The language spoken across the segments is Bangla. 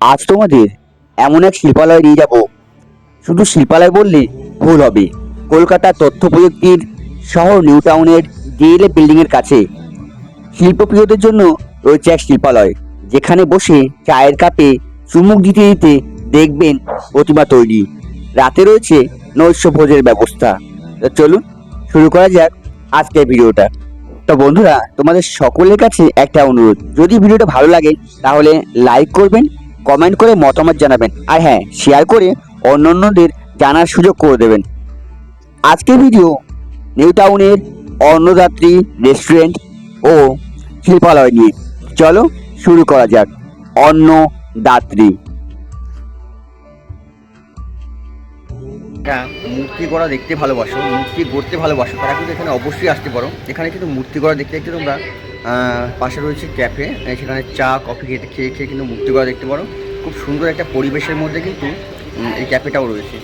আজ তোমাদের এমন এক শিল্পালয় নিয়ে যাব। শুধু শিল্পালয় বললে ভুল হবে। কলকাতা তথ্য প্রযুক্তির শহর নিউ টাউনের ডিএলএ বিল্ডিংয়ের কাছে। শিল্পপ্রিয়দের জন্য রয়েছে এক শিল্পালয়, যেখানে বসে চায়ের কাপে চুমুক দিতে দিতে দেখবেন প্রতিমা তৈরি। রাতে রয়েছে নৈশ ভোজের ব্যবস্থা। তো চলুন, শুরু করা যাক আজকের ভিডিওটা। তো বন্ধুরা, তোমাদের সকলের কাছে একটা অনুরোধ। যদি ভিডিওটা ভালো লাগে, তাহলে লাইক করবেন কমেন্ট করে মতামত জানাবেন। আর হ্যাঁ শেয়ার করে অন্যান্যদের জানার সুযোগ করে দেবেন। আজকের ভিডিও নিউ টাউনের অন্নদাত্রী রেস্টুরেন্ট ও শিল্পালয় নিয়ে। চলো শুরু করা যাক। অন্নদাত্রী। যারা মূর্তি গড়া দেখতে ভালোবাসো, মূর্তি গড়তে ভালোবাসো, তারা কিন্তু এখানে অবশ্যই আসতে পারো। এখানে কিন্তু মূর্তি গড়া দেখতে দেখতে তোমরা পাশে রয়েছে ক্যাফে সেখানে চা কফি খেতে খেয়ে খেয়ে কিন্তু মুক্তি করা দেখতে পারো। খুব সুন্দর একটা পরিবেশের মধ্যে কিন্তু এই ক্যাফেটাও রয়েছে।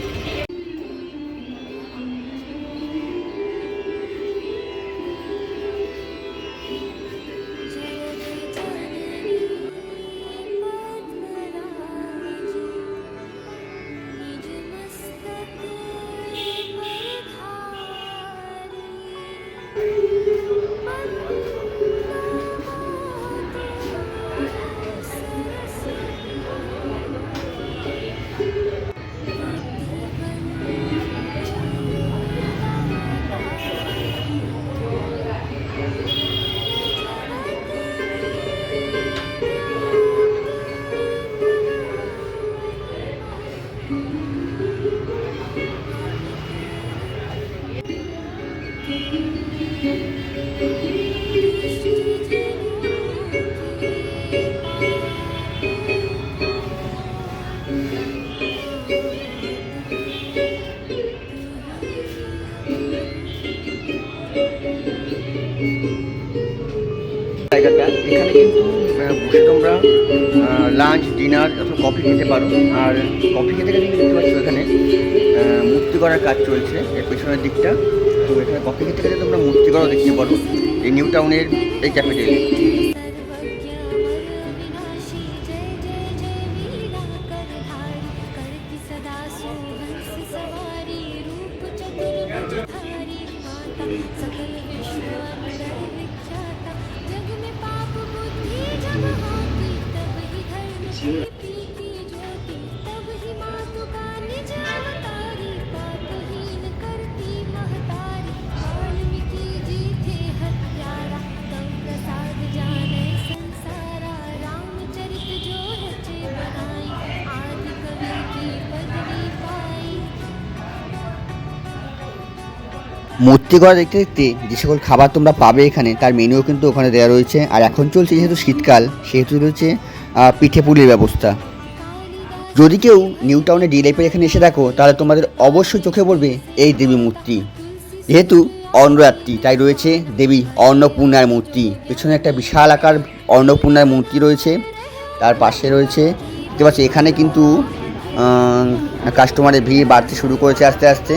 তোমরা লাঞ্চ ডিনার অথবা কফি খেতে পারো। আর কফি খেতে গেলে দেখতে পাচ্ছ এখানে? মূর্তি করার কাজ চলছে এর পেছনের দিকটা তো এখানে কফি খেতে গেলে তোমরা মূর্তি করাও দেখতে পারো, এই নিউ টাউনের এই ক্যাপিটাল Thank you. মূর্তি করা দেখতে দেখতে যে সকল খাবার তোমরা পাবে এখানে, তার মেনুও কিন্তু ওখানে দেওয়া রয়েছে। আর এখন চলছে যেহেতু শীতকাল, সেহেতু রয়েছে পিঠে পুলির ব্যবস্থা। যদি কেউ নিউ টাউনে ডি লাইফের এখানে এসে দেখো, তাহলে তোমাদের অবশ্যই চোখে পড়বে এই দেবী মূর্তি। যেহেতু অন্নরাত্রি তাই রয়েছে দেবী অন্নপূর্ণার মূর্তি। পেছনে একটা বিশাল আকার অন্নপূর্ণার মূর্তি রয়েছে। তার পাশে রয়েছে, দেখতে পাচ্ছি এখানে কিন্তু কাস্টমারের ভিড় বাড়তে শুরু করেছে আস্তে আস্তে।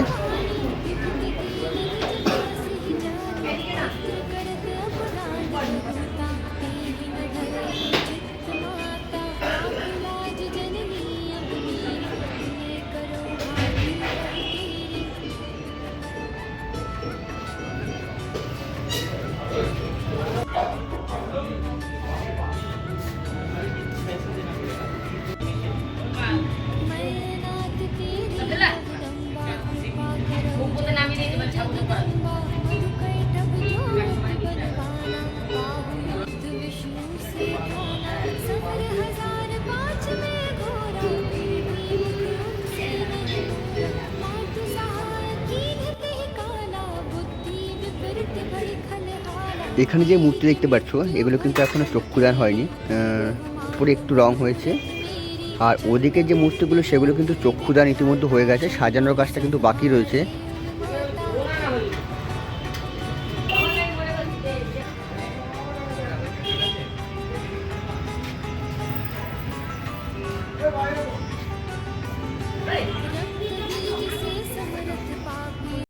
এখানে যে মূর্তি দেখতে পাচ্ছ, এগুলো কিন্তু এখনও চক্ষুদান হয়নি। উপরে একটু রং হয়েছে। আর ওদিকে যে মূর্তিগুলো, সেগুলো কিন্তু চক্ষুদান ইতিমধ্যে হয়ে গেছে। সাজানোর কাজটা কিন্তু বাকি রয়েছে।